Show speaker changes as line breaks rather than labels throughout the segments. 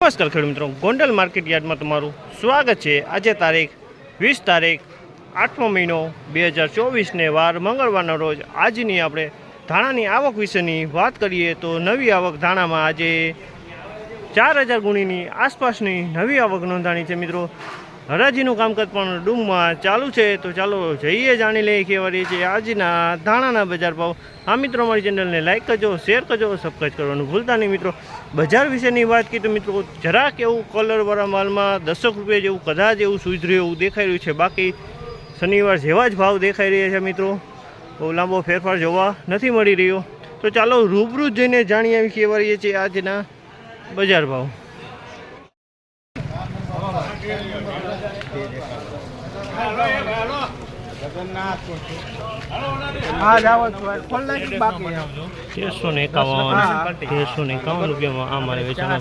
નમસ્કાર ખેડૂત મિત્રો, ગોંડલ માર્કેટ યાર્ડમાં તમારું સ્વાગત છે. આજે તારીખ વીસ તારીખ, આઠમો મહિનો બે હજાર ચોવીસને વાર મંગળવારના રોજ આજની આપણે ધાણાની આવક વિશેની વાત કરીએ તો નવી આવક ધાણામાં આજે ચાર હજાર ગુણીની આસપાસની નવી આવક નોંધાણી છે મિત્રો. હરાજીનું કામકાજ પણ ડૂમમાં ચાલુ છે. તો ચાલો જઈએ, જાણી લઈએ કેવા રહી છે આજના ધાણાના બજાર ભાવ. આ મિત્રો, અમારી ચેનલને લાઈક કરજો શેર કરજો સબસ્ક્રાઈબ કરવાનું ભૂલતા નહીં મિત્રો. બજાર વિશેની વાત કરી તો મિત્રો, જરાક એવું કલરવાળા માલમાં દસક રૂપિયા જેવું, કદાચ એવું સુધર્યું એવું દેખાઈ રહ્યું છે. બાકી શનિવાર જેવા જ ભાવ દેખાઈ રહ્યા છે મિત્રો. બહુ લાંબો ફેરફાર જોવા નથી મળી રહ્યો. તો ચાલો રૂબરૂ જઈને જાણી આવી કેવા રહીએ છીએ આજના બજાર ભાવ. તેરસો ને એકાવન તેરસો ને એકાવન રૂપિયામાં આ મારે વેચાણ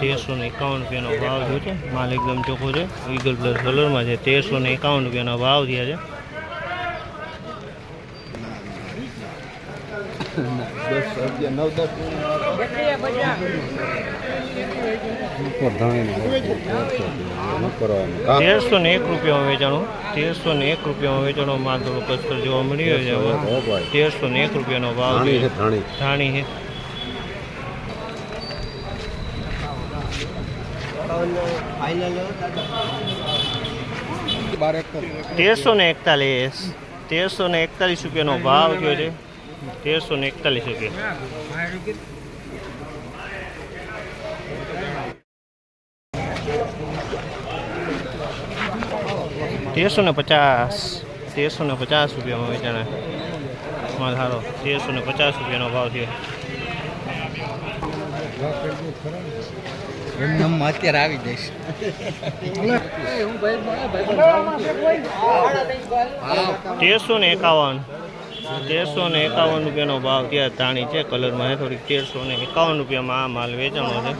તેરસો ને એકાવન રૂપિયાનો ભાવ થયો છે. માલ એકદમ ચોખ્ખો છે. ઈગલ પ્લસ કલરમાં છે. તેરસો ને એકાવન રૂપિયાનો ભાવ થયા છે. તેરસો ને એક રૂપિયામાં વેચાણું તેરસો ને એક રૂપિયામાં વેચાણો માલ થોડો કસ્તર જોવા મળી રહ્યો છે તેરસો ને એક રૂપિયાનો ભાવ છે. ધાણી. છે. તેરસો ને એકતાલીસ તેરસો ને એકતાલીસ રૂપિયાનો ભાવ કયો છે. તેરસો ને એકતાલીસ રૂપિયા. તેરસો ને પચાસ તેરસો ને પચાસ રૂપિયામાં વેચાણે. માં સારો તેરસો ને પચાસ રૂપિયાનો ભાવ છે.
અત્યારે આવી જઈશ.
તેરસો ને એકાવન. તેરસો ને એકાવન રૂપિયાનો ભાવ ત્યાં તાણી છે. કલરમાં થોડીક તેરસો ને એકાવન રૂપિયામાં આ માલ વેચાણો છે.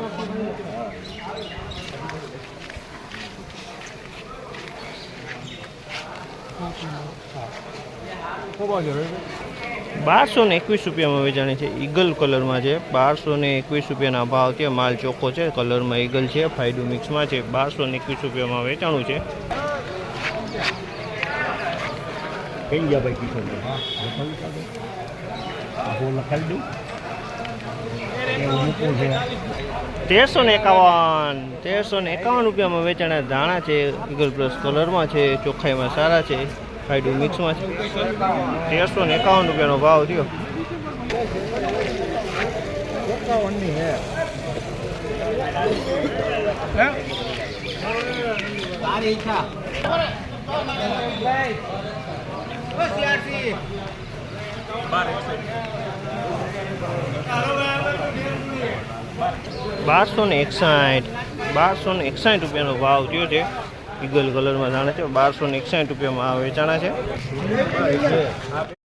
બારસો ને એકવીસ રૂપિયામાં વેચાણી છે. ઈગલ કલરમાં છે. બારસો ને એકવીસ રૂપિયાના ભાવ છે. માલ ચોખ્ખો છે. કલરમાં ઈગલ છે. ફાયડુ મિક્સમાં છે. બારસો ને એકવીસ રૂપિયામાં વેચાણું છે.
કઈ ગયા ભાઈ કિશોર લખાવી દઉં.
તેરસો ને એકાવન તેરસો ને એકાવન રૂપિયામાં વેચાણા ધાણા છે ઇગલ પ્લસ કલરમાં છે ચોખ્ખાઈમાં સારા છે ફાયડુ મિક્સમાં છે. તેરસો ને એકાવન રૂપિયાનો ભાવ થયો.
તારી ઈચ્છા.
બારસો ને એકસાઠ. બારસો ને એકસાઠ રૂપિયાનો ભાવ થયો છે. ઈગલ કલરમાં જાણે છે. બારસો ને એકસાઠ રૂપિયામાં વેચાણા છે.